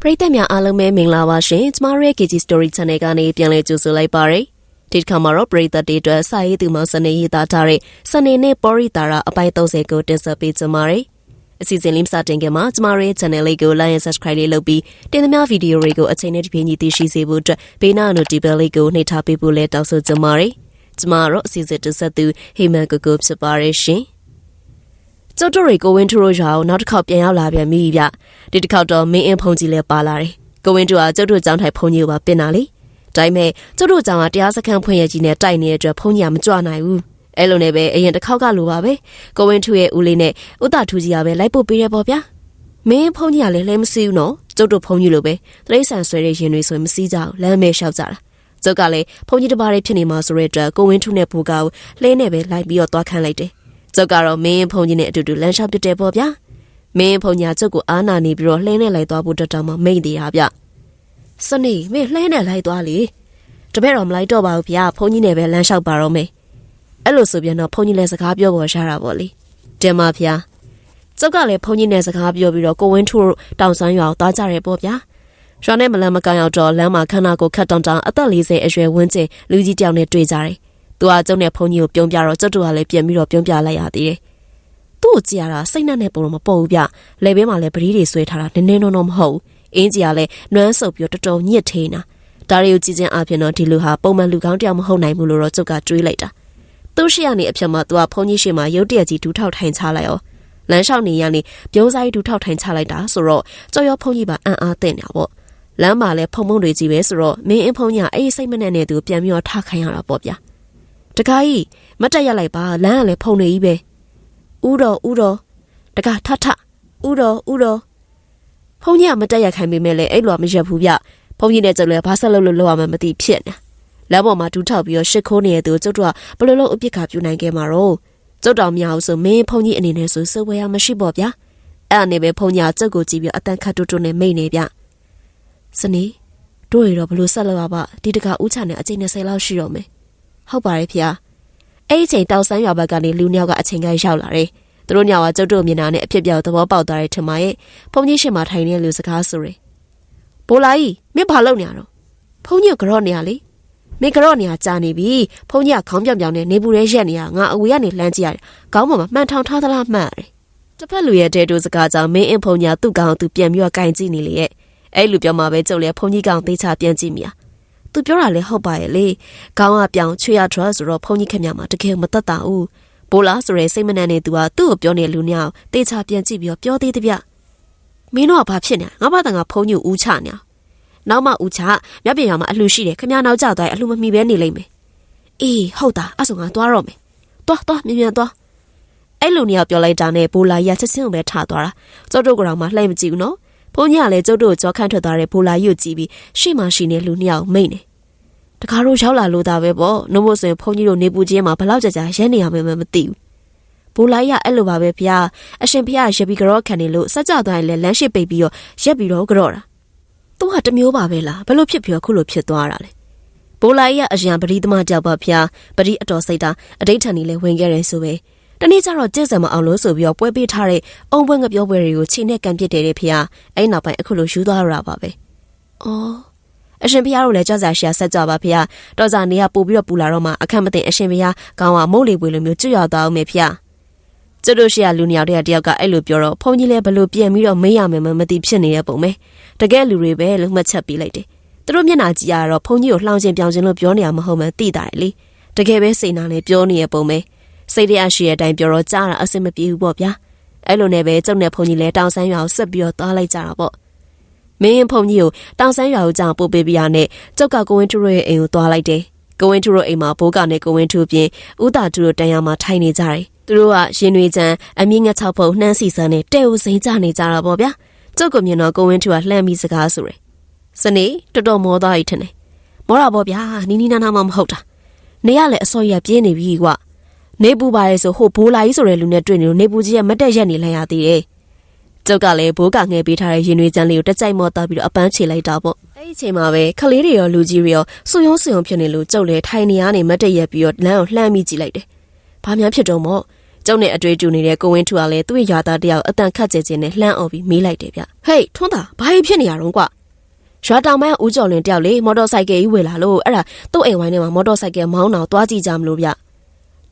ပရိသတ်များအားလုံးပဲမင်္ဂလာပါရှင်ကျမတို့ရဲ့ KG Story Channel ကနေပြန်လည်ကြိုဆိုလိုက်ပါရစေဒီတစ်ခါမှာတော့ပရိသတ်တွေအတွက်စာရေးသူမှစနေရေးသားထားတဲ့စနေနေ့ပေါ်ရီတာရာအပိုင်း30ကိုတင်ဆက်ပေးကြပါရစေအစီအစဉ်လေးစတင်ခင်မှာကျမတို့ရဲ့ channel လေးကို like and subscribe လေးလုပ်ပြီးတင်သမျှဗီဒီယိုတွေကိုအချိန်နဲ့တပြေးညီသိရှိစေဖို့အတွက်ဘေးနား notification လေးကိုနှိပ်ထားပေးဖို့လည်းတောင်းဆိုကြပါရစေကျမတို့အစီအစဉ်တင်ဆက်သူဟိမန်ကိုကိုဖြစ်ပါရရှင် ကျုပ်တို့တွေကိုဝင်းထူရိုရွာကိုနောက်တစ်ခေါက်ပြန်ရောက်လာပြန်ပြီဗျဒီတစ်ခေါက်တော့မင်းအင်းဖုန်ကြီးလည်းပါလာတယ်ကိုဝင်းထူကကျုပ်တို့ကျောင်းထိုင်ဖုန်ကြီးကိုပါပြင်တာလေဒါပေမဲ့ကျုပ်တို့ကျောင်းကတရားစခန်းဖွင့်ရကြီးနဲ့တိုက်နေတဲ့အတွက်ဖုန်ကြီးကမကြွနိုင်ဘူးအဲ့လိုနဲ့ပဲအရင်တစ်ခေါက်ကလိုပါပဲကိုဝင်းထူရဲ့ဦးလေးနဲ့ဥတာထူကြီးကပဲလိုက်ပို့ပေးရပေါ့ဗျာမင်းဖုန်ကြီးကလည်းလဲမစီးဘူးနော်ကျုပ်တို့ဖုန်ကြီးလိုပဲတရိษံဆွဲတဲ့ရင်တွေဆိုရင်မစီးကြဘူးလမ်းမဲလျှောက်ကြတာကျုပ်ကလည်းဖုန်ကြီးတစ်ပါးလေးဖြစ်နေမှာဆိုတဲ့အတွက်ကိုဝင်းထူနဲ့ဘူကာကိုလှဲနဲ့ပဲလိုက်ပြီးတော့သွားခန့်လိုက်တယ် ကျုပ်ကတော့မင်းဖုန်ကြီးနဲ့အတူတူလမ်းလျှောက်ပြတယ်ပေါ့ဗျာမင်းဖုန်ညာကျုပ်ကိုအားနာနေပြီးတော့လှဲနဲ့လိုက်သွားဖို့တက်တောင်မှမိတ်သေးတာဗျစနေမင်းလှဲနဲ့လိုက်သွားလေတပည့်တော်မလိုက်တော့ပါဘူးဗျာဖုန်ကြီးနဲ့ပဲလမ်းလျှောက်ပါတော့မယ်အဲ့လိုဆိုပြန်တော့ဖုန်ကြီးလည်းစကားပြောပေါ်ရှာတာပေါ့လေတင်ပါဗျာကျုပ်ကလည်းဖုန်ကြီးနဲ့စကားပြောပြီးတော့ကိုဝင်းထူတောင်ဆန်းရွာကိုသွားကြရဲပေါ့ဗျာရွာနဲ့မလန်းမကန်ရောက်တော့လမ်းမှာခန္ဓာကိုယ်ခတ်တောင်တောင်အသက်40အရွယ်ဝန်းကျင်လူကြီးတယောက်နဲ့တွေ့ကြတယ် သူကကျုံနဲ့ဖုန်ကြီးကိုပြုံးပြတော့ကျုပ်တို့ကလည်းပြန်ပြီးတော့ပြုံးပြလိုက်ရသေးတယ်သူ့ကိုကြည့်ရတာစိတ်နဲ့နဲ့ပုံတော့မပေါ်ဘူးဗျလေဘဲမှာလည်းပတိတွေဆွဲထားတာနည်းနည်းတော့တော့မဟုတ်ဘူးအင်းကြီးကလည်းနွမ်းဆုပ်ပြီးတော့တော်တော်ညစ်ထေးနေတာဒါတွေကိုကြည့်ချင်းအပြင်တော့ဒီလူဟာပုံမှန်လူကောင်းတယောက်မဟုတ်နိုင်ဘူးလို့တော့ကျုပ်ကတွေးလိုက်တာသူ့ရှိရနေအဖြစ်မှာသူကဖုန်ကြီးရှိမှရုတ်တရက်ကြီးဒူးထောက်ထိုင်ချလိုက်ရောလမ်းလျှောက်နေရနေပြုံးစားဒူးထောက်ထိုင်ချလိုက်တာဆိုတော့ကြော်ရောဖုန်ကြီးပါအံ့အားသင့်နေတာပေါ့လမ်းမှာလည်းဖုံဖုံတွေကြီးပဲဆိုတော့မင်းအင်းဖုံညာအဲ့ဒီစိတ်မနဲ့နဲ့သူပြန်ပြီးတော့ထခိုင်းရတာပေါ့ဗျာ တခါကြီးမတက်ရလိုက်ပါလမ်းကလည်းဖုံနေကြီးပဲဥတော်ဥတော်တခါထထဥတော်ဥတော်ဖုံကြီးကမတက်ရခိုင်းပေမဲ့လည်းအဲ့လိုမရက်ဘူးဗျဖုံကြီးနဲ့ကျုပ်လည်းဘာဆက်လုပ်လို့လောက်ရမှမသိဖြစ်နေလမ်းပေါ်မှာဒူးထောက်ပြီးတော့ရှစ်ခိုးနေတဲ့သူကျုပ်တို့ကဘယ်လိုလုပ်အပြစ်ခါပြူနိုင်ခဲ့မှာတော့ကျုပ်တော်မရအောင်ဆိုမင်းဖုံကြီးအနေနဲ့ဆိုစဝဲရမရှိပေါ့ဗျာအဲ့အနေပဲဖုံကြီးကကျုပ်ကိုကြည့်ပြီးအတန်ခတ်တူတူနဲ့မိတ်နေဗျစနေတို့ရတော့ဘလို့ဆက်လောက်ပါဒီတကဦးချနဲ့အချိန်20လောက်ရှိတော့မယ် ဟုတ်ပါတယ်ဖေ။အဲ့ဒီချိန်တောက်ဆန်းရွာဘက်ကနေလူနှစ်ယောက်ကအချိန်ကရောက်လာတယ်။သူတို့ညောင်ကကျုပ်တို့မျက်နှာနဲ့အဖြစ်ပြောက်သဘောပေါက်သွားတဲ့ထင်ပါရဲ့။ဖုန်ကြီးရှင်မထိုင်နေတဲ့လူစကားဆိုရယ်။ဘိုလာကြီးမင်းဘာလုပ်နေရတော့။ဖုန်ကြီးကတော့နေရလေ။မင်းကတော့နေရကြာနေပြီ။ဖုန်ကြီးကခေါင်းပြောင်ပြောင်နဲ့နေပူရဲရက်နေရငါအဝေကနေလှမ်းကြည့်ရတယ်။ခေါင်းပေါ်မှာမှန်ထောင်ထားသလားမှန်ရတယ်။တစ်ဖက်လူရဲ့တဲတူစကားကြောင့်မင်းအင်းဖုန်ကြီးသူ့ကောင်သူပြန်ပြီးတော့ကင်ကြည့်နေလေရဲ့။အဲ့လူပြောမှပဲကျုပ်လည်းဖုန်ကြီးကောင်သေးချပြန်ကြည့်မိရ။ သူပြောတာလည်းဟုတ်ပါရဲ့လေခေါင်းကပြောင်ချွေရထရဆိုတော့ဖုန်ကြီးခင်ဗျာမှာတကယ်မသက်တာဘူးဘိုလာဆိုရဲစိတ်မနှံ့နေသူကသူ့ကိုပြောနေလူညောင်တေချာပြန်ကြည့်ပြီးတော့ပြောသေးတဗျမင်းတို့ကဘာဖြစ်နေငါဘာတန်ကဖုန်ကြီးဦးချနေနောက်မှဦးချမြတ်ပြင်ရမှာအလှရှိတယ်ခင်ဗျာနောက်ကျသွားရင်အလှမမီပဲနေလိမ့်မယ်အေးဟုတ်တာအဲ့ဆိုငါသွားတော့မယ်သွားသွားမြင်မြန်သွားအဲ့လိုနေရာပြောလိုက်တာနဲ့ဘိုလာရချက်ချင်းပဲထားသွားတာကျုပ်တို့ကောင်မှလှည့်မကြည့်ဘူးနော် ဘုန်းကြီးကလည်းကျုပ်တို့ကြောခန့်ထွက်သွားတဲ့ဘိုလာရွတ်ကြည့်ပြီးရှေ့မှာရှိနေလူနှစ်ယောက်မိတ်နေတကားတို့ရောက်လာလို့ဒါပဲပေါ့နှုတ်မို့ဆိုရင်ဘုန်းကြီးတို့နေပူချင်းမှာဘလောက်ကြာကြာရဲနေရမယ်မသိဘူးဘိုလိုက်ရအဲ့လိုပါပဲဖះအရှင်ဖះရပြီးကြောခံနေလို့စက်ကြသွားရင်လည်းလမ်းရှိပိတ်ပြီးတော့ရက်ပြီးတော့ကြောတာသူကတမျိုးပါပဲလားဘလို့ဖြစ်ပြီးတော့ခုလိုဖြစ်သွားတာလဲဘိုလိုက်ရအရင်ပရိသမာကြောက်ပါဖះပရိအတော်စိတ်တာအဋိဋ္ဌာန်ကြီးလည်းဝင်ခဲ့တယ်ဆိုပဲ တနေ့ကျတော့ကျင့်စံမအောင်လို့ဆိုပြီးတော့ပွဲပေးထားတဲ့အုံပွဲငပြောပွဲတွေကိုချိန်နဲ့ကန်ပစ်တယ်တဲ့ဖះအဲ့နောက်ပိုင်းအခုလိုယူသွားရတာပါပဲအော်အရှင်ဘုရားတို့လည်းကြောက်စရာရှာဆက်ကြပါဖေ။တော်ကြနေရပို့ပြီးတော့ပူလာတော့မှအခက်မသိအရှင်ဘုရားကောင်းကမုတ်လေပွေလိုမျိုးကျွတ်ရသွားအောင်မေဖေ။ကျွတ်တို့ရှိရလူနှစ်ယောက်တည်းတယောက်ကအဲ့လိုပြောတော့ဖုန်းကြီးလည်းဘလို့ပြန်ပြီးတော့မေးရမယ်မသိဖြစ်နေတဲ့ပုံပဲ။တကယ်လူတွေပဲလို့မှတ်ချက်ပေးလိုက်တယ်။သူတို့မျက်နှာကြည့်ရတော့ဖုန်းကြီးကိုလှောင်ချင်းပြောင်ချင်းလို့ပြောနေရမဟုတ်မှသိတာလေ။တကယ်ပဲစိတ်နာနဲ့ပြောနေရပုံပဲ။ စိတ်ရရှိတဲ့အတိုင်းပြောတော့ကြားတာအဆင်မပြေဘူးပေါ့ဗျာ။အဲ့လိုနဲ့ပဲကျုပ်နဲ့ဖုန်းကြီးလည်းတောင်ဆန်းရွာကိုဆက်ပြီးတော့သွားလိုက်ကြတာပေါ့။မင်းရင်ဖုန်ကြီးကိုတောင်ဆန်းရွာကိုကြောင်ပို့ပေးပြရနဲ့ကြောက်ကကိုဝင်းထူရဲ့အိမ်ကိုသွားလိုက်တယ်။ကိုဝင်းထူရဲ့အိမ်မှာဘိုးကနဲ့ကိုဝင်းထူပြင်ဥတာထူတို့တန်ရမှာထိုင်နေကြတယ်။သူတို့ကရင်တွေချမ်းအမြင့်ငတ်၆ဖုံနှမ်းစီစမ်းနဲ့တဲ့ဦးစိန်ကြနေကြတာပေါ့ဗျာ။ကြောက်ကမြင်တော့ကိုဝင်းထူကလှမ်းပြီးစကားဆိုတယ်။စနေတော်တော်မောသားကြီးထင်တယ်။မောတာပေါ့ဗျာနီနီနာနာမှမဟုတ်တာ။နေရလဲအစောရပြင်းနေပြီကွာ။ နေပူပါရဲဆိုဟိုဘိုးလာကြီးဆိုတဲ့လူနဲ့တွေ့နေလို့နေပူကြီးကမတက်ရက်နေလိုက်ရသေးတယ်။ကျုပ်ကလည်းဘိုးကငဲပေးထားတဲ့ရင်ွေချမ်းလေးကိုတက်ကြိုက်မော့သားပြီးတော့အပန်းချေလိုက်တာပေါ့အဲ့ဒီအချိန်မှာပဲခလေးတွေရောလူကြီးတွေရောစွယုံစွယုံဖြစ်နေလို့ကျုပ်လည်းထိုင်နေရနေမတ်တရက်ပြီးတော့လမ်းကိုလှမ်းမိကြည့်လိုက်တယ်ဘာများဖြစ်တော့မို့ကျုံနဲ့အတွေ့အကြုံနေတဲ့ကိုဝင်းထူကလည်းသူ့ရဲ့ရွာသားတယောက်အတန်ခတ်ကြခြင်းနဲ့လှမ်းအော်ပြီးမေးလိုက်တယ်ဗျဟေးထွန်းတာဘာဖြစ်နေရတော့ကွာရွာတောင်ပိုင်းဦးကျော်လင်တယောက်လေမော်တော်ဆိုင်ကယ်ကြီးဝယ်လာလို့အဲ့ဒါသူ့အိမ်ဝိုင်းထဲမှာမော်တော်ဆိုင်ကယ်မောင်းတော့သွားကြည့်ကြမလို့ဗျ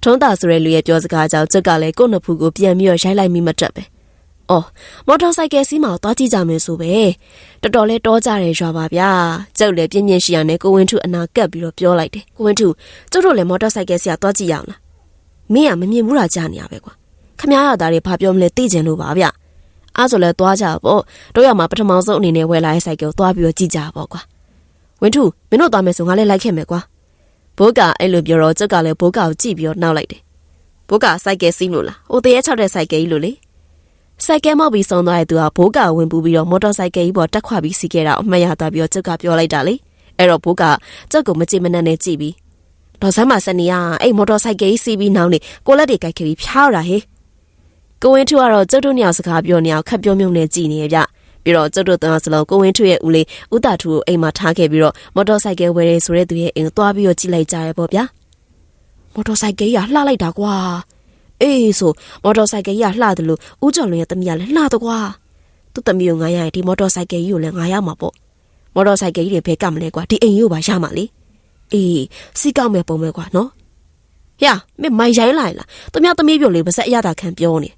ထွန်းတာဆိုတဲ့လူရဲ့ပြောစကားကြောင့်ကျုပ်ကလည်းကို့နှစ်ဖူကိုပြန်ပြီးတော့ရိုက်လိုက်မိမတက်ပဲ။အော်မော်တော်ဆိုင်ကယ်စီးမှာသွားကြည့်ကြမယ်ဆိုပဲ။တော်တော်လေးတောကြတယ်ရွာပါဗျာ။ကျုပ်လည်းပြင်းပြင်းရှိရနဲ့ကိုဝင်းထုအနာကပ်ပြီးတော့ပြောလိုက်တယ်။ကိုဝင်းထုကျုပ်တို့လည်းမော်တော်ဆိုင်ကယ်စီးကသွားကြည့်ရအောင်လား။မင်းကမမြင်ဘူးလားကြားနေရပဲကွာ။ခမားရသားတွေဘာပြောမလဲသိကျင်လို့ပါဗျ။အားဆိုလဲသွားကြပေါ့။တို့ရမှာပထမဆုံးအနေနဲ့ဝယ်လာတဲ့ဆိုင်ကယ်ကိုသွားပြီးတော့ကြည့်ကြပေါ့ကွာ။ဝင်းထုမင်းတို့သွားမယ်ဆိုငါလည်းလိုက်ခဲ့မယ်ကွာ။ ဘိုးကအဲ့လိုပြောတော့ကျုပ်ကလည်းဘိုးကကိုကြည့်ပြီးတော့နှောက်လိုက်တယ်။ဘိုးကစိုက်ကယ်စီးလို့လား။ဟိုတရေချောက်တဲ့စိုက်ကယ်ကြီးလို့လေ။စိုက်ကယ်မောက်ပြီးဆုံးသွားတဲ့သူကဘိုးကဝင်ပူပြီးတော့မော်တော်စိုက်ကယ်ကြီးပေါ်တက်ခွာပြီးစီးခဲ့တာအမှတ်ရသွားပြီးတော့ကျုပ်ကပြောလိုက်တာလေ။အဲ့တော့ဘိုးကကျုပ်ကိုမကြည့်မနှက်နဲ့ကြည့်ပြီးဒေါ်ဆမ်းမစနေရအဲ့မော်တော်စိုက်ကယ်ကြီးစီးပြီးနောင်းနေကိုလက်တွေကကြိုက်ခဲ့ပြီးဖျားရတာဟေး။ကိုဝင်းထူကတော့ကျုပ်တို့ညောင်စကားပြောနေအောင်ခက်ပြောမြုံနဲ့ကြည်နေရဗျ။ ပြီးတော့ကျုပ်တို့တန်းစလုံးကိုဝင်းထွေရဲ့ဦးလေးဦးတာထူကိုအိမ်မှာထားခဲ့ပြီးတော့မော်တော်ဆိုင်ကယ်ဝယ်ရဲဆိုတဲ့သူရဲ့အိမ်ကိုသွားပြီးတော့ကြည့်လိုက်ကြရပေါ့ဗျာမော်တော်ဆိုင်ကယ်ကြီးကလှလိုက်တာကွာအေးဆိုမော်တော်ဆိုင်ကယ်ကြီးကလှတယ်လို့ဦးကျော်လွင်ရဲ့တမီးကလည်းလှတော့ကွာသူ့တမီးကိုငါရရင်ဒီမော်တော်ဆိုင်ကယ်ကြီးကိုလည်းငါရမှာပေါ့မော်တော်ဆိုင်ကယ်ကြီးတွေဘယ်ကမလဲကွာဒီအိမ်ကြီးကိုပါရမှာလေအေးစီကောက်မဲ့ပုံပဲကွာနော်ဟျာမင်းမိုင်ရိုင်းလိုက်လားတမီးသမီးပြုတ်လေးပါစက်အရတာခံပြောနေ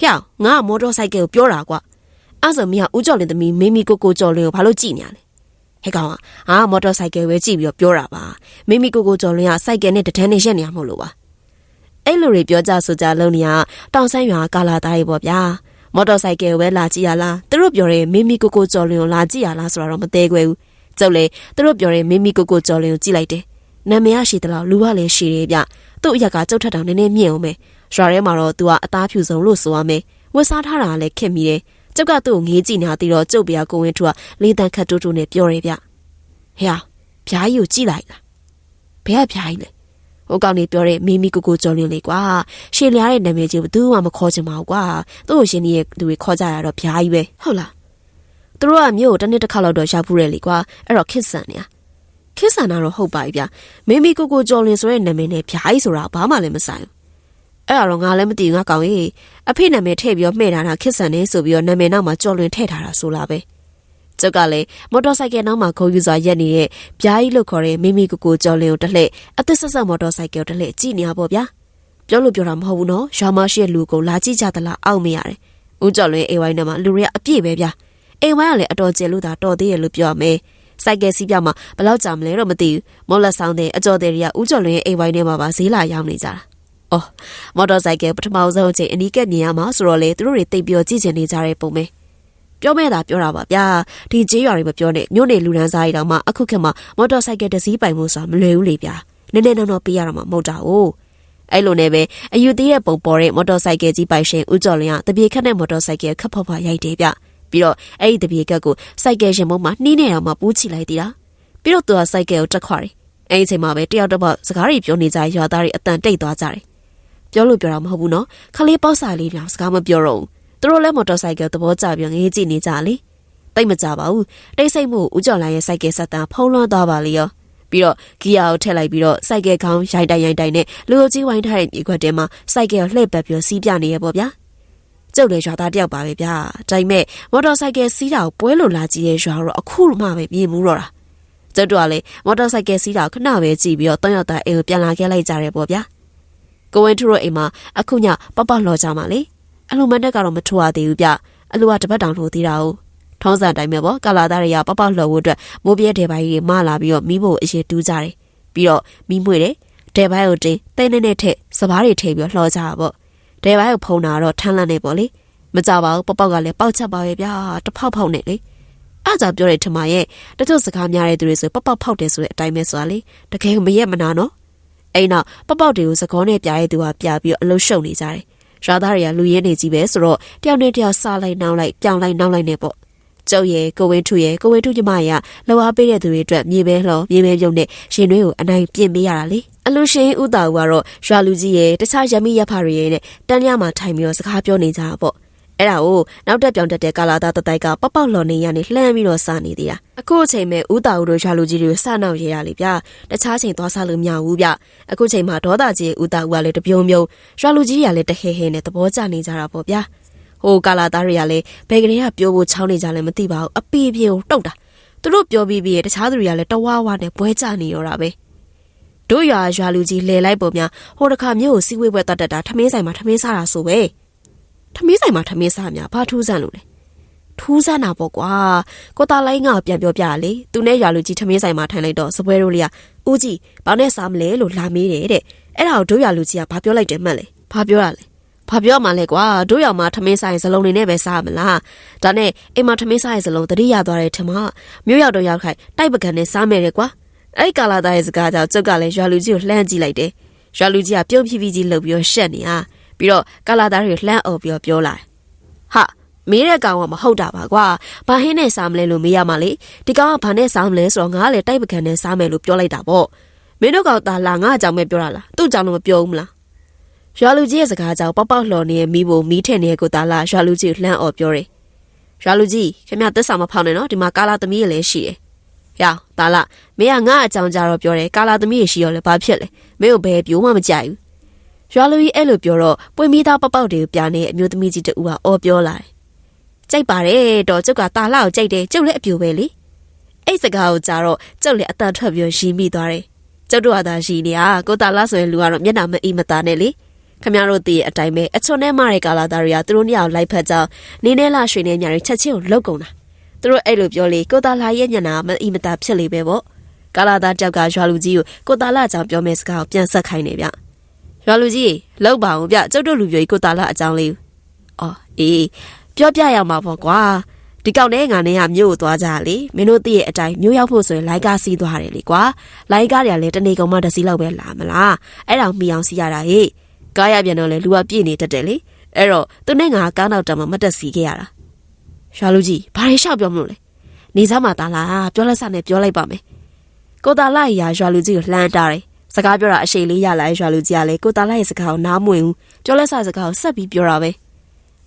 ဟျာငါကမော်တော်ဆိုင်ကယ်ကိုပြောတာကွာ အဲ့ဆိုမင်းကဦးကျော်လင်းသမီးမိမိကိုကိုကျော်လင်းကိုဘာလို့ကြည့်နေရလဲဟဲ့ကောင်ကအာမော်တော်ဆိုင်ကယ်ပဲကြည့်ပြီးတော့ပြောတာပါမိမိကိုကိုကျော်လင်းကစိုက်ကယ်နဲ့တထန်းနဲ့ရက်နေရမဟုတ်လို့ပါအဲ့လိုတွေပြောကြဆိုကြလုံးနေရတောင်ဆန်းရွာကာလာသားကြီးပေါ့ဗျာမော်တော်ဆိုင်ကယ်ပဲလာကြည့်ရလားသူတို့ပြောတယ်မိမိကိုကိုကျော်လင်းကိုလာကြည့်ရလားဆိုတာတော့မသေးခွဲဘူးကျုပ်လေသူတို့ပြောတယ်မိမိကိုကိုကျော်လင်းကိုကြည့်လိုက်တယ်နာမည်ရရှိတယ်လို့လူကလည်းရှိတယ်ဗျသူ့အရက်ကကျုပ်ထက်တောင်နည်းနည်းမြင့်အောင်ပဲရွာထဲမှာတော့ तू ကအသားဖြူဆုံးလို့ဆိုရမယ်ဝတ်စားထားတာလည်းခက်မိတယ် ကျုပ်ကသူ့ကိုငေးကြည့်နေတာပြီးတော့ကျုပ်ပြကိုဝင်းထူကလေးတန်းခတ်တိုးတိုးနဲ့ပြောရဲဗျဟဲ့ဗျာကြီးကိုကြည့်လိုက်လားဘယ်ကဗျာကြီးလဲဟိုကောင်နေပြောတဲ့မိမိကိုကိုကြော်လင်းလေးကွာရှေလျားတဲ့နာမည်ကြီးဘယ်သူမှမခေါ်ချင်ပါဘူးကွာသူ့ကိုရှင်ကြီးရဲ့သူတွေခေါ်ကြရတော့ဗျာကြီးပဲဟုတ်လားသူတို့ကမြို့ကိုတစ်နှစ်တစ်ခါလောက်တော့ရောက်ဘူးရဲ့လေကွာအဲ့တော့ခစ်ဆန်နေရခစ်ဆန်တာတော့ဟုတ်ပါပြီဗျမိမိကိုကိုကြော်လင်းဆိုတဲ့နာမည်နဲ့ဗျာကြီးဆိုတာဘာမှလည်းမဆိုင်ဘူး အဲ့ဒါတော့ငါလည်းမသိဘူးငါကောင်ကြီးအဖေနာမည်ထည့်ပြီးတော့မှဲ့ထားတာခစ်ဆန်နေဆိုပြီးတော့နာမည်နောက်မှာကြော်လွင်ထည့်ထားတာဆိုလားပဲကျုပ်ကလည်းမော်တော်ဆိုင်ကယ်နောက်မှာခုံယူစွာရက်နေတဲ့ပြားကြီးလို့ခေါ်တဲ့မိမိကိုကိုကြော်လင်ကိုတစ်လှည့်အသက်ဆက်ဆက်မော်တော်ဆိုင်ကယ်ကိုတစ်လှည့်ကြည့်နေရပါဗျာပြောလို့ပြောတာမဟုတ်ဘူးနော်ရွာမရှိတဲ့လူကိုလာကြည့်ကြသလားအောက်မရတယ်ဦးကြော်လွင်အိမ်ဝိုင်းထဲမှာလူတွေကအပြည့်ပဲဗျာအိမ်ဝိုင်းကလည်းအတော်ကျယ်လို့သာတော်သေးရလို့ပြောရမယ်စိုက်ကယ်စီးပြမှာဘယ်လောက်ကြာမလဲတော့မသိဘူးမော်လက်ဆောင်တဲ့အကြော်တဲ့တွေကဦးကျော်လွင်ရဲ့အိမ်ဝိုင်းထဲမှာပါဈေးလာရောက်နေကြတာ။ အော်မော်တော်ဆိုင်ကယ်ပထမဆုံးအချိန်အနီးကပ်မြင်ရမှာဆိုတော့လေသူတို့တွေတိတ်ပြောကြည့်ချင်နေကြတဲ့ပုံပဲ။ပြောမဲ့တာပြောတာပါဗျာ။ဒီကြေးရွာတွေမပြောနဲ့မြို့နေလူရန်စားရီတောင်မှအခုခေတ်မှာမော်တော်ဆိုင်ကယ်တစ်စီးပိုင်မှုဆိုတာမလွယ်ဘူးလေဗျာ။နည်းနည်းတော့တော့ပေးရမှာမဟုတ်တာ哦။အဲ့လိုနဲ့ပဲအယူသေးတဲ့ပုံပေါ်တဲ့မော်တော်ဆိုင်ကယ်ကြီးပိုင်ရှင်ဦးကျော်လင်းကတပြေခက်တဲ့မော်တော်ဆိုင်ကယ်ခပ်ဖောက်ဖောက်ရိုက်တယ်ဗျ။ပြီးတော့အဲ့ဒီတပြေကက်ကိုစိုက်ကယ်ရှင်မုံမှာနှီးနေအောင်မှပူးချလိုက်သေးတာပြီးတော့သူကစိုက်ကယ်ကိုတက်ခွာတယ်အဲ့ဒီအချိန်မှာပဲတယောက်တစ်ပေါက်စကားတွေပြောနေကြရွာသားတွေအတန်တိတ်သွားကြတယ် ပြောလို့ပြောတာမဟုတ်ဘူးနော်ခလေးပေါက်စာလေးတောင်စကားမပြောတော့ဘူးသူတို့လည်းမော်တော်ဆိုင်ကယ်သဘောကျပြီးငေးကြည့်နေကြလေတိတ်မကြပါဘူးတိတ်ဆိတ်မှုဦးကျော်လိုင်းရဲ့စိုက်ကယ်ဆက်တန်းဖုံးလွှမ်းသွားပါလေရောပြီးတော့ဂီယာကိုထည့်လိုက်ပြီးတော့စိုက်ကယ်ခေါင်းရိုက်တိုင်ရိုက်တိုင်နဲ့လူအကြီးဝိုင်းထားတဲ့မြေခွက်ထဲမှာစိုက်ကယ်ကိုလှည့်ပတ်ပြီးစီးပြနေရပေါ့ဗျာကျုပ်လည်းရွာသားတယောက်ပါပဲဗျာဒါပေမဲ့မော်တော်ဆိုင်ကယ်စီးတာကိုပွဲလိုလာကြည့်ရဲ့ရွာတော့အခုမှပဲမြင်မှုတော့တာကျုပ်တို့ကလည်းမော်တော်ဆိုင်ကယ်စီးတာခဏပဲကြည့်ပြီးတော့တောင်းရတာအိမ်ကိုပြန်လာခဲ့လိုက်ကြတယ်ပေါ့ဗျာ ကိုဝင်းထူတို့အိမ်မှာအခုညပပလော်ကြမှာလေအလူမန်တက်ကတော့မထိုးရသေးဘူးဗျအလူကတပတ်တောင်ထိုးသေးတာ哦ထုံးစံတိုင်းပဲပေါ့ကာလာသားတွေကပပလှော်ဖို့အတွက်မိုးပြဲဒေပိုင်းကြီးမလာပြီးတော့မိဖို့အရေးတူးကြတယ်ပြီးတော့မိမွေတယ်ဒေပိုင်းကိုတင်းတိတ်နေနဲ့ထက်စပားတွေထည့်ပြီးလှော်ကြတာပေါ့ဒေပိုင်းကိုဖုံတာတော့ထမ်းလန့်နေပေါ့လေမကြပါဘူးပေါက်ပေါက်ကလည်းပေါက်ချက်ပါပဲဗျာတဖောက်ဖောက်နေလေအားကြောင့်ပြောတဲ့ထမရဲ့တချို့စကားများတဲ့သူတွေဆိုပေါက်ပေါက်ဖောက်တယ်ဆိုတဲ့အတိုင်းပဲဆိုတာလေတကယ်မရက်မနာနော် အဲ့နောက်ပေါက်ပေါက်တွေကိုစကောနဲ့ပြရဲသူကပြပြီးတော့အလုံးရှုံနေကြတယ်ရွာသားတွေကလူရင်းနေကြီးပဲဆိုတော့တယောက်နဲ့တယောက်စားလိုက်နှောင်းလိုက်ပြောင်းလိုက်နှောင်းလိုက်နေပေါ့ကျုပ်ရဲ့ကိုဝင်းထုရဲ့ကိုဝင်းထုညီမရဲ့လောအားပေးတဲ့သူတွေအတွက်မြေပဲလှော်မြေပဲပြုံနဲ့ရှင်တွေးကိုအနိုင်ပြင်ပေးရတာလေအလူရှင်ဥတာဦးကတော့ရွာလူကြီးရဲ့တခြားရမီရဖတွေရဲ့နဲ့တန်းရမှာထိုင်ပြီးတော့စကားပြောနေကြတာပေါ့ အဲ့ဒါကိုနောက်တက်ပြောင်တက်တဲ့ကာလာသားတတိုက်ကပေါက်ပေါက်လော်နေရနေလှမ်းပြီးတော့စနေသေးတာအခုအချိန်မဲ့ဦးတာဦးတို့ရွာလူကြီးတွေကိုစနောက်ရရလေဗျတခြားချိန်သွားစားလို့မရဘူးဗျအခုချိန်မှာဒေါသကြီးဦးတာဦးကလည်းတပြုံပြုံရွာလူကြီးကလည်းတဟဲဟဲနဲ့သဘောကျနေကြတာပေါ့ဗျာဟိုကာလာသားတွေကလည်းဘယ်ကလေးကပြောဖို့ချောင်းနေကြလဲမသိပါဘူးအပီပြေကိုတုတ်တာသူတို့ပြောပြီးပြီးတခြားသူတွေကလည်းတဝါဝါနဲ့ပွဲကြနေရောတာပဲတို့ရွာရွာလူကြီးလဲလိုက်ပုံများဟိုတခါမျိုးကိုစီဝေးပွဲတတ်တတ်တာထမင်းဆိုင်မှာထမင်းစားတာဆိုပဲ ထမင်းဆိုင်မှာထမင်းစားများဘာထူးဆန်းလို့လဲထူးဆန်းတာပေါ့ကွာကိုတာလိုင်းကပြန်ပြောပြရလေသူနဲ့ရွာလူကြီးထမင်းဆိုင်မှာထိုင်လိုက်တော့စပွဲတို့လေးကဦးကြီးဘာနဲ့စားမလဲလို့လာမေးတယ်တဲ့အဲ့ဒါကိုတို့ရွာလူကြီးကဘာပြောလိုက်တယ်မှတ်လဲဘာပြောရလဲဘာပြောမှလဲကွာတို့ရောက်မှာထမင်းဆိုင်စလုံးနေနဲ့ပဲစားမလားဒါနဲ့အိမ်မှာထမင်းဆိုင်စလုံးတတိရသွားတဲ့ထမမြို့ရောက်တော့ရောက်ခိုင်တိုက်ပကံနဲ့စားမယ်လေကွာအဲ့ကာလာသားရဲ့စကားကြောင့်ကျုပ်ကလည်းရွာလူကြီးကိုလှမ်းကြည့်လိုက်တယ်ရွာလူကြီးကပြုံးဖြည်းဖြည်းကြီးလှုပ်ပြီးတော့ရှက်နေတာ ပြီးတော့ကာလာသားတွေလှမ်းអော်ပြီးတော့ပြောလာဟာမေးတဲ့ကောင်ကမဟုတ်တာပါကွာဘာဟင်းနဲ့စားမလဲလို့မေးရမှာလေဒီကောင်ကဘာနဲ့စားမလဲဆိုတော့ငါကလည်းတိုက်ပကံနဲ့စားမယ်လို့ပြောလိုက်တာပေါ့မင်းတို့ကောင်သားလာငါအကြောင်းပဲပြောတာလားသူ့အကြောင်းတော့မပြောဘူးမလားရွာလူကြီးရဲ့စကားကြောင့်ပေါက်ပေါက်လှော်နေတဲ့မိဖို့မိထင်နေတဲ့ကိုသားလာရွာလူကြီးကိုလှမ်းអော်ပြောတယ်ရွာလူကြီးခင်ဗျသက်ဆောင်မဖောက်နဲ့နော်ဒီမှာကာလာသမီးရလည်းရှိတယ်။ယောဒါလာမင်းကငါအကြောင်းကြတော့ပြောတယ်ကာလာသမီးရရှိရောလဲဘာဖြစ်လဲမင်းကိုဘယ်ပြိုးမှမကြိုက်ဘူး။ ရွာလူကြီးအဲ့လိုပြောတော့ပွင့်မီသားပေါက်ပေါက်တွေကိုပြနေအမျိုးသမီးကြီးတူကအော်ပြောလာတယ်။ကြိုက်ပါတယ်တော့ကျုပ်ကတာလာကိုကြိုက်တယ်ကျုပ်လည်းအပြိုပဲလေ။အဲ့စကားကိုကြားတော့ကျုပ်လည်းအတန်ထွက်ပြီးရီးမိသွားတယ်။ကျုပ်တို့ကသာရှိနေတာကိုတာလာဆိုရင်လူကတော့မျက်နှာမအီမသားနဲ့လေ။ခမရတို့တည်အတိုင်းပဲအချွန်နဲ့မတဲ့ကာလာသားတွေကသူတို့နှစ်ယောက်လိုက်ဖက်ကြောင်းနေနဲ့လာရွှေနဲ့ညာတွေချက်ချင်းကိုလုတ်ကုန်တာသူတို့အဲ့လိုပြောလေကိုတာလာရဲ့ညနာမအီမတာဖြစ်လေပဲပေါ့ကာလာသားတောက်ကရွာလူကြီးကိုကိုတာလာအကြောင်းပြောမဲ့စကားကိုပြန်ဆက်ခိုင်းနေဗျ ရွာလူကြီးလောက်ပါအောင်ဗျကျုပ်တို့လူမျိုးကြီးကိုတာလာအကြောင်းလေးအော်အေးပြောပြရမှာပေါ့ကွာဒီကောက်နဲ့ငါနဲ့ကမြို့ကိုသွားကြလေမင်းတို့သိရဲ့အတိုင်းမြို့ရောက်ဖို့ဆိုရင်လိုက်ကားစီးသွားတယ်လေကွာလိုက်ကားတွေကလည်းတနေကုန်မှတစ်စီးလောက်ပဲလာမလားအဲ့တော့မိအောင်စီးရတာဟေ့ကားရပြန်တော့လေလူကပြည့်နေတတ်တယ်လေအဲ့တော့သူနဲ့ငါကားနောက်တံမှာမတက်စီခဲ့ရတာရွာလူကြီးဘာတွေရှောက်ပြောမလို့လဲနေစားမှာတာလားပြောလက်စနဲ့ပြောလိုက်ပါမယ်ကိုတာလိုက်ရာရွာလူကြီးကိုလှမ်းတာတယ် စကားပြောတာအရှိန်လေးရလာရွာလူကြီးကလည်းကိုတာလိုက်ရဲ့စကားကိုနားမဝင်ဘူးပြောလက်စစကားကိုဆက်ပြီးပြောတာပဲ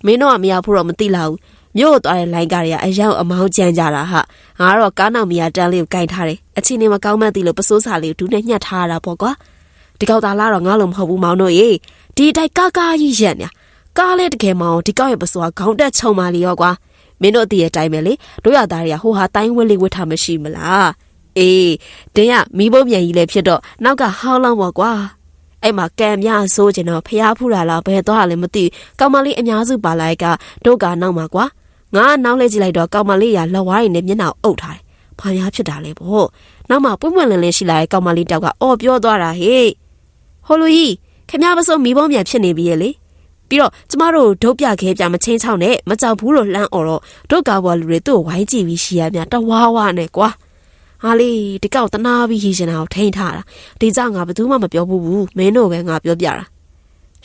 မင်းတော့မရဖို့တော့မသိလာဘူးမြို့သွားတဲ့လိုင်းကားတွေကအရောက်အမောင်းကြမ်းကြတာဟာငါတော့ကားနောက်မီယာတန်းလေးကိုကင်ထားတယ်အချင်းနေမကောင်းမှန်းသိလို့ပစိုးစာလေးကိုဒူးနဲ့ညှက်ထားရတာပေါ့ကွာဒီကောက်သားလားတော့ငါလုံးမဟုတ်ဘူးမောင်တို့ရေဒီအတိုင်းကားကားကြီးရက်ညာကားလဲတကယ်မောင်ဒီကောက်ရဲ့ပစိုးကခေါင်းတက်ချုံပါလေရောကွာမင်းတို့အတည်ရဲ့တိုင်းပဲလေတို့ရသားတွေကဟိုဟာတိုင်းဝက်လေးဝတ်ထားမရှိမလား အေးတင်းကမီးဘုံမြန်ကြီးလည်းဖြစ်တော့နောက်ကဟောင်းလောင်းပေါ့ကွာအဲ့မှာကံမြဆိုးကျင်တော့ဖျားဖူးတာလားဘယ်သွားလဲမသိကောင်မလေးအများစုပါလိုက်ကတို့ကနောက်မှာကွာငါနောက်လဲကြည့်လိုက်တော့ကောင်မလေးရလက်ဝါးရည်နဲ့မျက်နှာအုပ်ထားတယ်။ဘာများဖြစ်တာလဲပေါ့။နောက်မှပွင့်ပွင့်လင်းလင်းရှိလာတဲ့ကောင်မလေးတောက်ကအော်ပြောသွားတာဟေ့။ဟိုလူကြီးခင်ဗျားပစုံမိဘုံမြန်ဖြစ်နေပြီရဲ့လေ။ပြီးတော့ကျမတို့ဒုတ်ပြခဲပြမချင်းချောင်းနဲ့မကြောက်ဘူးလို့လှမ်းអော်တော့ဒုတ်ကားဘွားလူတွေသူ့ကိုဝိုင်းကြည့်ပြီးရှိရမြတဝါဝါနဲ့ကွာ။ ဟာလေဒီကောက်တနာပြီးရည်ရှင်တာကိုထိန်းထားတာ။ဒီကြောင့်ငါဘယ်သူမှမပြောဘူးမင်းတို့ပဲငါပြောပြတာ။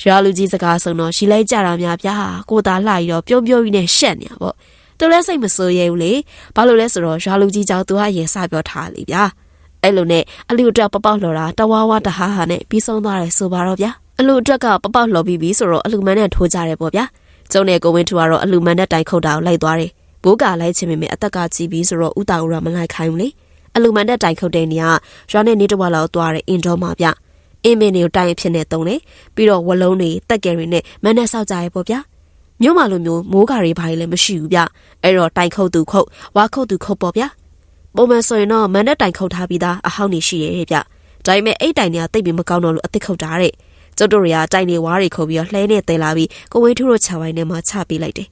ရွာလူကြီးစကားဆုံးတော့ရှီလိုက်ကြတာများဗျာကိုသားလှပြီးတော့ပြုံးပြုံးကြီးနဲ့ရှက်နေတာပေါ့သူလည်းစိတ်မစိုးရဲဘူးလေဘာလို့လဲဆိုတော့ရွာလူကြီးကြောင့်သူကရင်စပြောထားလေဗျာအဲ့လိုနဲ့အလူအတွက်ပပောက်လှော်တာတဝါဝါတဟာဟာနဲ့ပြီးဆုံးသွားတယ်ဆိုပါတော့ဗျာအလူအတွက်ကပပောက်လှော်ပြီးပြီဆိုတော့အလူမန်းနဲ့ထိုးကြတယ်ပေါ့ဗျာကျုံနဲ့ကိုဝင်းထူကတော့အလူမန်းနဲ့တိုင်ခုတ်တာကိုလိုက်သွားတယ်ဘိုးကလိုက်ချင်းမိမိအသက်ကကြည့်ပြီးဆိုတော့ဥတာဦးရမလိုက်ခိုင်းဘူးလေ အလူမန်တဲ့တိုင်ခုတ်တဲ့နေကရွာနဲ့နေတဝါလောက်သွားတယ်အင်တော်မှာဗျအင်းမင်းတွေကိုတိုင်အဖြစ်နဲ့တုံးတယ်ပြီးတော့ဝလုံးတွေတက်ကယ်တွေနဲ့မနဲ့ဆောက်ကြရဲပေါ့ဗျာမြို့မှာလိုမျိုးမိုးကာတွေဘာတွေလည်းမရှိဘူးဗျအဲ့တော့တိုင်ခုတ်သူခုတ်ဝါခုတ်သူခုတ်ပေါ့ဗျာပုံမှန်ဆိုရင်တော့မနဲ့တိုင်ခုတ်ထားပြီးသားအဟောင်းနေရှိရဲ့ဗျဒါပေမဲ့အဲ့တိုင်တွေကတိတ်ပြီးမကောင်းတော့လို့အစ်စ်ခုတ်တာတဲ့ကျုပ်တို့တွေကတိုင်တွေဝါးတွေခုတ်ပြီးတော့လှဲနဲ့တဲလာပြီးကိုဝင်းထူးတို့ခြံဝိုင်းထဲမှာချပေးလိုက်တယ်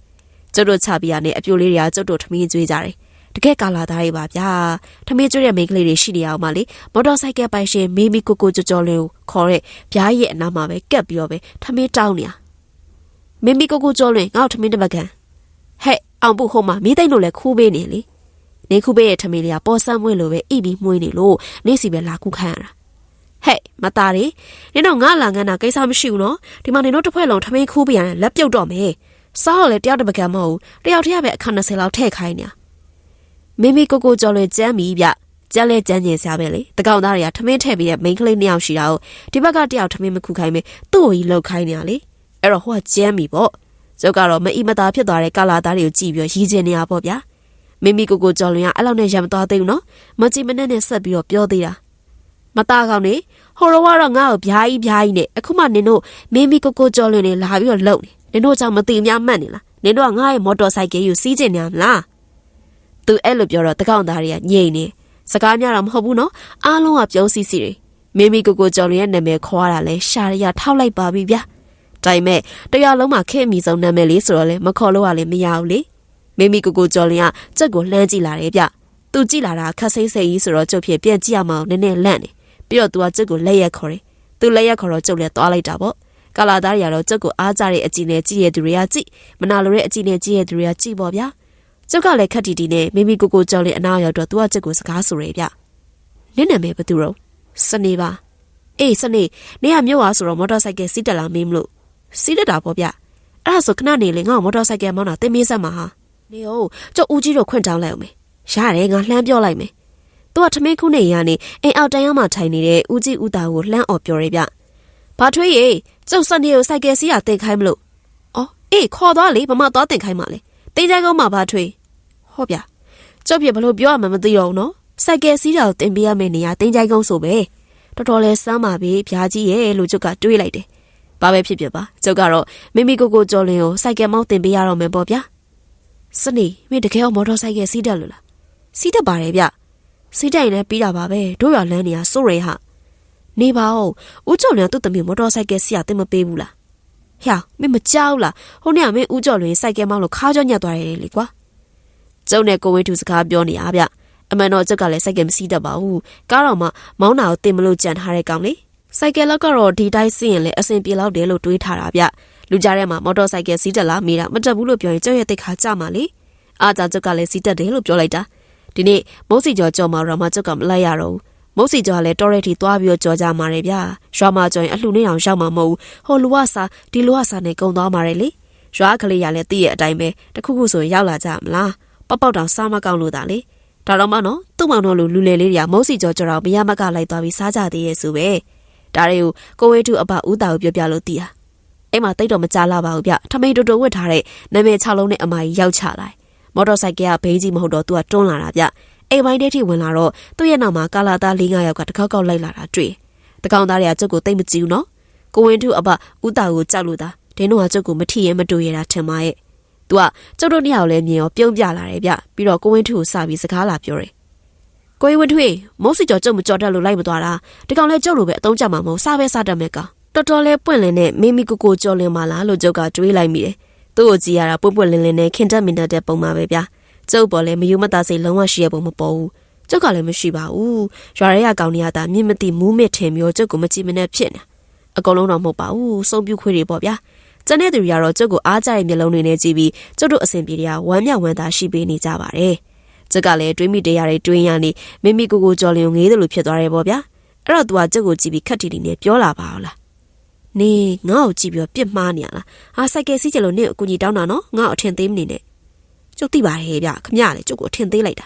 ကျုပ်တို့ချပေးရတဲ့အပြိုလေးတွေကကျုပ်တို့ထမင်းကျွေးကြတယ် တကယ်ကာလာသားတွေပါဗျာထမင်းကျွေးတဲ့မိန်းကလေးတွေရှိနေအောင်ပါလေမော်တော်ဆိုင်ကယ်ပိုင်ရှင်မိမိကိုကိုကြော်ကြော်လေးကိုခေါ်တဲ့ဗျားရဲ့အနားမှာပဲကက်ပြီးတော့ပဲထမင်းတောင်းနေတာမိမိကိုကိုကြော်လွင်ငါ့ထမင်းတစ်ပတ်ကန်ဟဲ့အောင်ပုဟိုမှာမီးသိမ့်လို့လဲခူးပေးနေလေနေခူးပေးရဲ့ထမင်းလေးကပေါ်ဆန်းမွေးလို့ပဲဣပြီးမှုေးနေလို့နေစီပဲလာကူးခိုင်းရတာဟဲ့မသားရီနင်တို့ငါလာငန်းတာကိစ္စမရှိဘူးနော်ဒီမှာနင်တို့တစ်ဖွဲ့လုံးထမင်းခူးပြရတယ်လက်ပြုတ်တော့မယ်စားတော့လေတယောက်တစ်ပကံမဟုတ်ဘူးတယောက်တည်းပဲအခါ20လောက်ထည့်ခိုင်းနေတာ မိမိကိုကိုကြော်လွင်ကြမ်းပြီဗျကြမ်းလဲကြမ်းကျင်စရာပဲလေတကောင်သားတွေကထမင်းထည့်ပြီးတဲ့မိန်းကလေးနှစ်ယောက်ရှိတာကိုဒီဘက်ကတယောက်ထမင်းမခုခိုင်းမယ်သူ့ကိုကြီးလှုပ်ခိုင်းနေရလေအဲ့တော့ဟိုကကြမ်းပြီပေါ့ကျုပ်ကတော့မအီမသာဖြစ်သွားတဲ့ကာလာသားတွေကိုကြည့်ပြီးရည်ကျင်နေရပေါ့ဗျာမိမိကိုကိုကြော်လွင်ကအဲ့လောက်နဲ့ရံမသွားသေးဘူးနော်မကြည့်မနဲ့နဲ့ဆက်ပြီးတော့ပြောသေးတာမသားကောင်းနေဟိုတော့ကတော့ငါ့ကိုဗျာကြီးဗျာကြီးနဲ့အခုမှနင်တို့မိမိကိုကိုကြော်လွင်နေလာပြီးတော့လုံနေနင်တို့ကြောင့်မသိများမှတ်နေလားနင်တို့ကငါ့ရဲ့မော်တော်ဆိုင်ကယ်ကိုစီးကျင်နေမလား သူအဲ့လိုပြောတော့တကောင်သားတွေကညိတ်နေစကားများတော့မဟုတ်ဘူးနော်အားလုံးကပြုံးစီစီတွေမိမိကိုကိုကြော်လွင်ရဲ့နာမည်ခေါ်ရတာလဲရှာရရထောက်လိုက်ပါပြီဗျာဒါပေမဲ့တရားလုံးမှာခဲ့အမိဆုံးနာမည်လေးဆိုတော့လေမခေါ်လို့ကလည်းမရဘူးလေမိမိကိုကိုကြော်လင်ကကြက်ကိုလှမ်းကြည့်လာတယ်ဗျသူကြည့်လာတာခက်စိမ့်စိမ့်ကြီးဆိုတော့ကျုပ်ဖြစ်ပြန်ကြည့်ရမအောင်နည်းနည်းလန့်နေပြီးတော့သူကကြက်ကိုလက်ရက်ခေါ်တယ်သူလက်ရက်ခေါ်တော့ကျုပ်လည်းသွားလိုက်တာပေါ့ကာလာသားတွေကတော့ကြက်ကိုအားကြတဲ့အကြည့်နဲ့ကြည့်ရသူတွေကကြည့်မနာလိုတဲ့အကြည့်နဲ့ကြည့်ရသူတွေကကြည့်ပေါ့ဗျာ ကျုပ်ကလည်းခက်တီတီနဲ့မိမိကိုကိုကြော်လင်အနာရောက်တော့သူကကြက်ကိုစကားဆိုရဗျနင့်နာမည်ဘယ်သူရောစနေပါအေးစနေနေရမြို့ဟာဆိုတော့မော်တော်ဆိုင်ကယ်စီးတက်လာမင်းမလို့စီးတက်တာပေါ့ဗျအဲ့ဒါဆိုခဏနေလေငါ့မော်တော်ဆိုင်ကယ်မောင်းတာတင်မေးစမ်းပါဟာနေဟုတ်ကျုပ်ဦးကြီးတို့ခွင့်တောင်းလိုက်အောင်မေရတယ်ငါလှမ်းပြောလိုက်မယ်သူကထမင်းခုနေရနေအိမ်အောက်တန်းရောက်မှထိုင်နေတဲ့ဦးကြီးဦးသားကိုလှမ်းអော်ပြောရဗျဘာထွေးရေကျုပ်စနေကိုဆိုင်ကယ်စီးရတင်ခိုင်းမလို့အော်အေးခေါ်သွားလေမမသွားတင်ခိုင်းပါလေတင်ကြိုင်းကောင်းမှာဘာထွေး ဟောဗျကျုပ်ပြဘလို့ပြောရမှမသိတော့ဘူးနော်ဆိုင်ကယ်စီးတာကိုတင်ပေးရမယ့်နေရာတင်ကြိုင်းကောင်းဆိုပဲတော်တော်လဲစမ်းပါပြီဗျာကြီးရဲ့လို့ကျုပ်ကတွေးလိုက်တယ်ဘာပဲဖြစ်ဖြစ်ပါကျုပ်ကတော့မိမိကိုကိုကြော်လင်ကိုစိုက်ကယ်မောင်းတင်ပေးရတော့မယ်ပေါ့ဗျာစနေမင်းတကယ်ရောမော်တော်ဆိုင်ကယ်စီးတတ်လို့လားစီးတတ်ပါတယ်ဗျစီးတိုင်လည်းပြီးတာပါပဲတို့ရလန်းနေရစိုးရဲဟာနေပါဦးဦးကျော်လင်ကသူ့တမီးမော်တော်ဆိုင်ကယ်စီးရတင်မပေးဘူးလားဟျာမင်းမကြောက်လားဟိုနေ့ကမင်းဦးကျော်လွင်စိုက်ကယ်မောင်းလို့ခါကြောညက်သွားတယ်လေကွာ ကျုံနဲ့ကိုဝင်းသူစကားပြောနေရဗျအမှန်တော့ကျုပ်ကလည်းစိုက်ကယ်မစီးတတ်ပါဘူးကားတော်မှမောင်းတာကိုတင်မလို့ကြံထားတဲ့ကောင်လေဆိုင်ကယ်လောက်ကတော့ဒီတိုင်းစီးရင်လည်းအဆင်ပြေလောက်တယ်လို့တွေးထားတာဗျလူကြားထဲမှာမော်တော်ဆိုင်ကယ်စီးတက်လာမိတာမတက်ဘူးလို့ပြောရင်ကျုပ်ရဲ့တိတ်ခါကြမှာလေအားကြောင့်ကျုပ်ကလည်းစီးတက်တယ်လို့ပြောလိုက်တာဒီနေ့မုတ်စီကျော်ကြော်မှာတော့မှကျုပ်ကမလိုက်ရတော့ဘူးမုတ်စီကျော်ကလည်းတော်ရက်ထီသွားပြီးတော့ကြော်ကြမှာတယ်ဗျရွာမှာကြော်ရင်အလှနေအောင်ရောက်မှာမဟုတ်ဘူးဟိုလူဝစာဒီလူဝစာနဲ့ကုံသွားမှာတယ်လေရွာကလေးရလည်းတည့်ရဲ့အတိုင်းပဲတခုခုဆိုရင်ရောက်လာကြမလား ပေါက်ပေါက်တောင်စားမကောင်းလို့တာလေဒါတော့မှနော်သူ့မောင်တို့လူလူလေလေးတွေကမုတ်စီကျော်ကြော်တော့မရမကလိုက်သွားပြီးစားကြသေးရဲ့ဆိုပဲဒါတွေကိုကိုဝေထုအပဦးတာကိုပြောပြလို့သိတာအဲ့မှာတိတ်တော့မကြလာပါဘူးဗျထမိန်တူတူဝတ်ထားတဲ့နာမည်6လုံးနဲ့အမကြီးရောက်ချလာမော်တော်ဆိုင်ကယ်ကဘေးကြီးမဟုတ်တော့သူကတွန်းလာတာဗျအိမ်ပိုင်းထဲထိဝင်လာတော့သူ့ရဲ့နောက်မှာကာလာသား၄၅ယောက်ကတကောက်ကောက်လိုက်လာတာတွေ့တကောင်သားတွေကကျုပ်ကိုတိတ်မကြည့်ဘူးနော်ကိုဝင်းထုအပဦးတာကိုကြောက်လို့တာဒင်းတို့ကကျုပ်ကိုမထီရဲမတူရတာထင်ပါရဲ့ သူကကျုပ်တို့နှစ်ယောက်လည်းမြင်ရောပြုံးပြလာတယ်ဗျပြီးတော့ကိုဝင်းထုကိုစပြီးစကားလာပြောတယ်ကိုဝင်းထွေးမိုးစီကျော်ကျုပ်မကြော်တတ်လို့လိုက်မသွားတာဒီကောင်လဲကျုပ်လိုပဲအတုံးကြမှာမဟုတ်စားပဲစားတတ်မယ်ကောင်တော်တော်လဲပွင့်လင်းနဲ့မိမိကိုကိုကြော်လင်းပါလားလို့ကျုပ်ကတွေးလိုက်မိတယ်သူ့ကိုကြည့်ရတာပွင့်ပွင့်လင်းလင်းနဲ့ခင်တက်မင်တက်တဲ့ပုံမှာပဲဗျာကျုပ်ပေါ်လဲမယူမသားစိတ်လုံးဝရှိရပုံမပေါ်ဘူးကျုပ်ကလည်းမရှိပါဘူးရွာရဲရကောင်တွေကတာမြင့်မသိမူးမစ်ထင်မျိုးကျုပ်ကိုမကြည့်မနဲ့ဖြစ်နေအကုန်လုံးတော့မဟုတ်ပါဘူးစုံပြူခွေးတွေပေါ့ဗျာ ကျန်တဲ့သူတွေကတော့ကျုပ်ကိုအားကြတဲ့မျက်လုံးတွေနဲ့ကြည့်ပြီးကျုပ်တို့အဆင်ပြေတွေကဝမ်းမြောက်ဝမ်းသာရှိပေးနေကြပါတယ်ကျက်ကလည်းတွေးမိတရားတွေတွေးရနေမိမိကိုကိုကြော်လင်ငေးတယ်လို့ဖြစ်သွားတယ်ပေါ့ဗျာအဲ့တော့ तू ကကျုပ်ကိုကြည့်ပြီးခက်တီတီနဲ့ပြောလာပါအောင်လားနေငါ့ကိုကြည့်ပြီးပြစ်မှားနေရလားဟာစိုက်ကယ်စီးကြလို့နင့်အကူကြီးတောင်းတာနော်ငါ့ကိုအထင်သေးမနေနဲ့ကျုပ်သိပါတယ်ဗျခမရလေကျုပ်ကိုအထင်သေးလိုက်တာ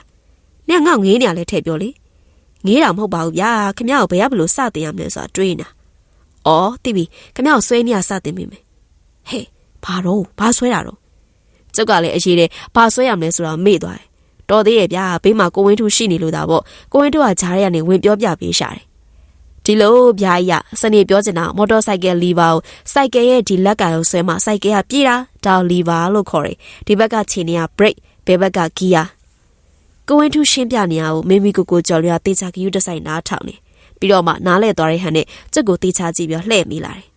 နင့်ငါ့ငေးနေရလဲထည့်ပြောလေငေးတာမဟုတ်ပါဘူးဗျာခမရကိုဘယ်ရဘလို့စတင်ရမလဲဆိုတာတွေးနေတာအော်သိပြီခမရကိုဆွဲနေရစတင်မိမယ် ဟေးဘာတော့ဘာဆွဲတာတော့ကျုပ်ကလည်းအရေးတဲ့ဘာဆွဲရမလဲဆိုတာမေ့သွားတယ်တော်သေးရဲ့ဗျာဘေးမှာကိုဝင်းထုရှိနေလို့ဒါပေါ့ကိုဝင်းထုကဂျားရဲကနေဝင်ပြောပြပေးရှာတယ်ဒီလိုဗျာကြီးကစနေပြောချင်တာမော်တော်ဆိုင်ကယ်လီဗာကိုစိုက်ကယ်ရဲ့ဒီလက်ကရုံဆွဲမှာစိုက်ကယ်ကပြေးတာဒါလီဗာလို့ခေါ်တယ်ဒီဘက်ကခြေနေက brake ဘယ်ဘက်ကဂီယာကိုဝင်းထုရှင်းပြနေအောင်မိမိကိုကိုကြော်လျာတေချာကယူတဆိုင်နားထောင်နေပြီးတော့မှနားလဲသွားတဲ့ဟန်နဲ့ကြက်ကိုတေချာကြည့်ပြီးလှည့်မိလာတယ်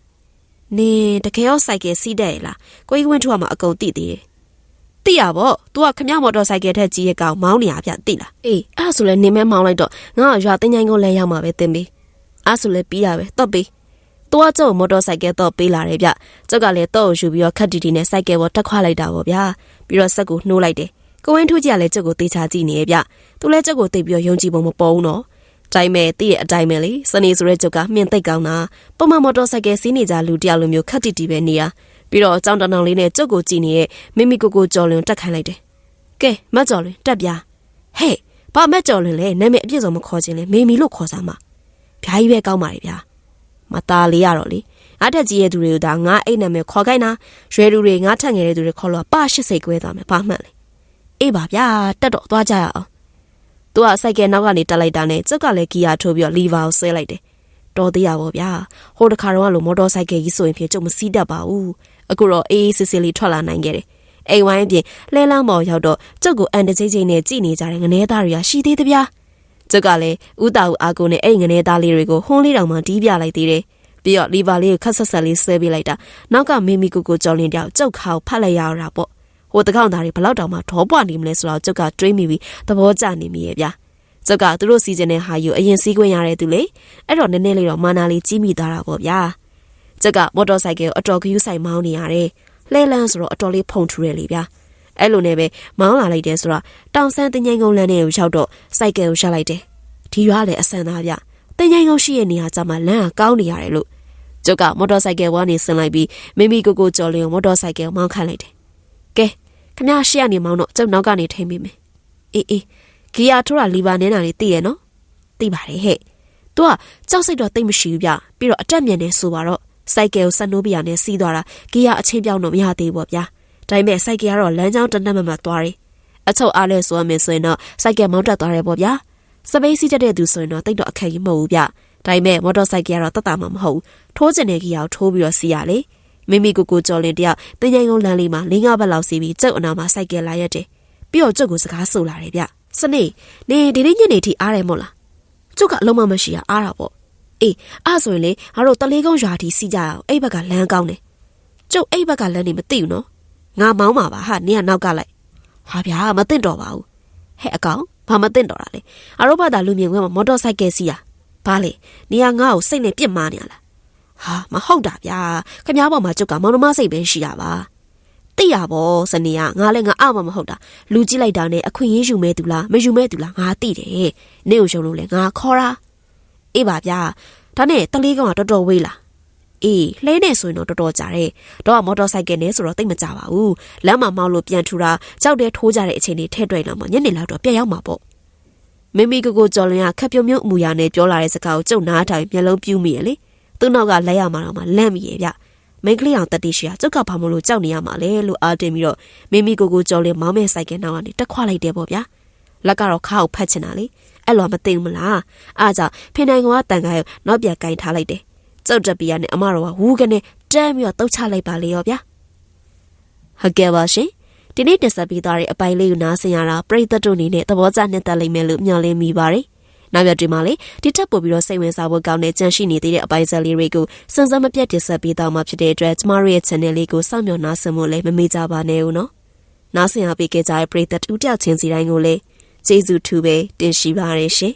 နေတကယ်ရောစိုက်ကယ်စီးတတ်ရလားကိုကြီးဝင်းထူကမှအကုန်သိသေးတယ်သိရပေါ့။ तू ကခမမော်တော်ဆိုင်ကယ်ထက်ကြီးရဲ့ကောင်မောင်းနေရဗျသိလား။အေးအဲ့ဒါဆိုလဲနေမဲမောင်းလိုက်တော့ငါ့ရွာတင်းချိုင်းကိုလဲရောက်မှာပဲတင်ပေး။အဲ့ဒါဆိုလဲပြီးရပဲတော့ပေး။ตัวเจ้าမော်တော်ဆိုင်ကယ်တော့ပေးလာတယ်ဗျ။ကျောက်ကလည်းတော့ယူပြီးတော့ခက်တီတီနဲ့ဆိုင်ကယ်ပေါ်တက်ခွာလိုက်တာပေါ့ဗျာ။ပြီးတော့ဆက်ကိုနှိုးလိုက်တယ်။ကိုဝင်းထူးကြီးကလည်းကျောက်ကိုတေချာကြည့်နေရဲ့ဗျ။သူလည်းကျောက်ကိုတိတ်ပြီးတော့ယုံကြည်ပုံမပေါ်ဘူးနော်။ တိုင်းမဲ့တည့်ရဲ့အတိုင်းပဲလေစနေဆိုရဲကျုပ်ကမြင်သိပ်ကောင်းတာပုံမှန်မော်တော်ဆိုင်ကယ်စီးနေကြလူတယောက်လိုမျိုးခက်တီတီပဲနေရပြီးတော့ကြောင်တနောင်လေးနဲ့ကျုပ်ကိုကြည့်နေတဲ့မိမိကိုကိုကြော်လွင်တက်ခိုင်းလိုက်တယ်ကဲမတ်ကြော်လွင်တက်ပြားဟဲ့ဘာမတ်ကြော်လွင်လဲနာမည်အပြည့်စုံမခေါ်ခြင်းလဲမေမီလို့ခေါ်စားမှာဗျာကြီးပဲကောင်းပါလေဗျာမသားလေးရတော့လေငါတက်ကြီးရဲ့သူတွေကိုဒါငါအိတ်နာမယ်ခေါ်ခိုင်းတာရွယ်လူတွေငါထက်ငယ်တဲ့သူတွေခေါ်လို့ပါ80ကွဲသွားမယ်ဘာမှန်လဲအေးပါဗျာတက်တော့သွားကြရအောင် သူကစိုက်ကယ်နောက်ကနေတက်လိုက်တာနဲ့ကျုပ်ကလည်းဂီယာထိုးပြီးတော့လီဗာကိုဆွဲလိုက်တယ်တော်သေးရပါဗျာဟိုတခါတော့ကလို့မော်တော်ဆိုင်ကယ်ကြီးဆိုရင်ဖြင့်ကျုပ်မစီးတတ်ပါဘူးအခုတော့အေးအေးဆေးဆေးလေးထွက်လာနိုင်ခဲ့တယ်အိမ်ဝိုင်းအပြင်လဲလန်းမော်ရောက်တော့ကျုပ်ကိုအန်တကြီးကြီးနဲ့ကြည်နေကြတဲ့ငနေသားတွေကရှိသေးသဗျာကျုပ်ကလည်းဥတာဦးအာကိုနဲ့အဲ့ငနေသားလေးတွေကိုဟွန်းလေးတောင်မှတီးပြလိုက်သေးတယ်ပြီးတော့လီဗာလေးကိုခက်ဆက်ဆက်လေးဆွဲပေးလိုက်တာနောက်ကမိမိကိုကိုကြော်လင်းတယောက်ကျုပ်ခါကိုဖတ်လိုက်ရတာပေါ့ ဟိုတကောင်သားတွေဘလောက်တောင်မှဒေါပွားနေမလဲဆိုတော့ကျုပ်ကတွေးမိပြီးသဘောကျနေမိရဲ့ဗျာကျုပ်ကသူတို့စီစဉ်တဲ့ဟာယူအရင်စီးခွင့်ရတဲ့သူလေအဲ့တော့နည်းနည်းလေးတော့မာနာလေးကြီးမိသွားတာပေါ့ဗျာကျုပ်ကမော်တော်ဆိုင်ကယ်ကိုအတော်ကယူဆိုင်မောင်းနေရတယ်လှဲလန်းဆိုတော့အတော်လေးဖုန်ထူရလေဗျာအဲ့လိုနဲ့ပဲမောင်းလာလိုက်တယ်ဆိုတော့တောင်ဆန်းတင်ငိုင်းကုန်းလမ်းထဲကိုရောက်တော့စိုက်ကယ်ကိုရှက်လိုက်တယ်ဒီရွာလည်းအဆန်သားဗျတင်ငိုင်းကုန်းရှိရဲ့နေရာကျမှလမ်းကကောင်းနေရတယ်လို့ကျုပ်ကမော်တော်ဆိုင်ကယ်ဝါနေဆင်းလိုက်ပြီးမိမိကိုကိုကြော်လင်းကိုမော်တော်ဆိုင်ကယ်ကိုမောင်းခန့်လိုက်တယ် ကဲခမရှေ့ကနေမောင်းတော့ကျုပ်နောက်ကနေထိမ့်မိမယ်အေးအေးဂီယာထိုးတာလီဗာနဲနာလေးသိရဲ့နော်သိပါတယ်ဟဲ့သူကကြောက်စိတ်တော့တိတ်မရှိဘူးဗျပြီးတော့အတက်မြန်နေဆိုပါတော့စိုက်ကယ်ကိုဆက်နိုးပြရနဲ့စီးသွားတာဂီယာအချင်းပြောင်းတော့မရသေးဘူးဗျာဒါပေမဲ့စိုက်ကယ်ကတော့လမ်းကြောင်းတနက်မမတ်သွားတယ်အချုပ်အားလဲဆိုရမယ်ဆိုရင်တော့စိုက်ကယ်မောင်းတက်သွားတယ်ပေါ့ဗျာစပိတ်စီးတက်တဲ့သူဆိုရင်တော့တိတ်တော့အခက်ကြီးမဟုတ်ဘူးဗျဒါပေမဲ့မော်တော်ဆိုင်ကယ်ကတော့တတ်တာမှမဟုတ်ဘူးထိုးကျင်တဲ့ဂီယာကိုထိုးပြီးတော့စီးရလေ မိမိကိုကိုကြော်လင်တယောက်တင်ရင်ကုန်းလမ်းလေးမှာလေးငါးဘက်လောက်စီးပြီးကျုပ်အနာမှာစိုက်ကယ်လာရက်တယ်ပြီးတော့ကျုပ်ကိုစကားဆိုလာတယ်ဗျစနေနေဒီနေ့ညနေထိအားတယ်မို့လားကျုပ်ကအလုံးမမရှိရအားတာပေါ့အေးအဲ့ဆိုရင်လေငါတို့တလေးကုန်းရွာထိစီးကြအောင်အဲ့ဘက်ကလမ်းကောင်းတယ်ကျုပ်အဲ့ဘက်ကလမ်းနေမသိဘူးနော်ငါမောင်းပါပါဟာနင်ကနောက်ကလိုက်ဟာဗျာမသိတော့ပါဘူးဟဲ့အကောင်ဘာမသိတော့တာလဲအရောဘာသာလူမြင်ကွင်းမှာမော်တော်ဆိုင်ကယ်စီးရဘာလေနေကငါ့ကိုစိတ်နဲ့ပြစ်မာနေရလား ဟာမဟုတ်တာဗျာခမားပေါ်မှာကျုပ်ကမောင်နှမစိတ်ပဲရှိရပါတိရပါစနေကငါလည်းငါအမမဟုတ်တာလူကြည့်လိုက်တာနဲ့အခွင့်အရေးယူမဲသူလားမယူမဲသူလားငါသိတယ်နေကိုရှုံလို့လေငါခေါ်တာအေးပါဗျာဒါနဲ့တလေးကောင်ကတော်တော်ဝေးလားအေးလှဲနေဆိုရင်တော့တော်တော်ကြာတယ်တော့ကမော်တော်ဆိုင်ကယ်နဲ့ဆိုတော့တိတ်မကြပါဘူးလမ်းမှာမောင်းလို့ပြန်ထူတာကြောက်တဲ့ထိုးကြတဲ့အချိန်လေးထဲ့တွေ့လာမှညနေလောက်တော့ပြက်ရောက်မှာပေါ့မိမိကိုကိုကြော်လင်ကခက်ပြုံမြုပ်အမူအရာနဲ့ပြောလာတဲ့စကားကိုကြုံနားထိုင်မျက်လုံးပြူးမိရလေ သူ့နောက်ကလက်ရမှာတော့မှလန့်မိရဲ့ဗျမိန်းကလေးအောင်တက်တိရှိရကျုပ်ကဘာမလို့ကြောက်နေရမှာလဲလို့အားတင်ပြီးတော့မိမိကိုကိုကြော်လင်မောင်းမဲ့ဆိုင်ကယ်နောက်ကနေတက်ခွာလိုက်တယ်ပေါ့ဗျာလက်ကတော့ခါကိုဖတ်ချင်တာလေအဲ့လိုမသိဘူးမလားအားကြောင့်ဖိနိုင်ကောင်ကတန်ခါရနောက်ပြန်ကင်ထားလိုက်တယ်ကျုပ်တက်ပီရနဲ့အမတော်ကဝူးကနေတန်းပြီးတော့တုတ်ချလိုက်ပါလေရောဗျာဟုတ်ကဲ့ပါရှင်ဒီနေ့တက်ဆက်ပြီးသားတဲ့အပိုင်းလေးကိုနားဆင်ရတာပရိသတ်တို့အနေနဲ့သဘောကျနှစ်သက်လိမ့်မယ်လို့မျှော်လင့်မိပါတယ် နောက်ရဒီမှာလေဒီတက်ပို့ပြီးတော့စိတ်ဝင်စားဖို့ကောင်းတဲ့ကြံရှိနေသေးတဲ့အပိုင်းဆက်လေးတွေကိုစံစမ်းမပြတ်တင်ဆက်ပေးတော့မှာဖြစ်တဲ့အတွက်ကျမတို့ရဲ့ channel လေးကိုစောင့်မျှော်နားဆင်ဖို့လည်းမမေ့ကြပါနဲ့ဦးနော်နားဆင်ရပေးကြတဲ့ပရိသတ်ဦးတယောက်ချင်းစီတိုင်းကိုလည်းကျေးဇူးထူပဲတင်ရှိပါရရှင်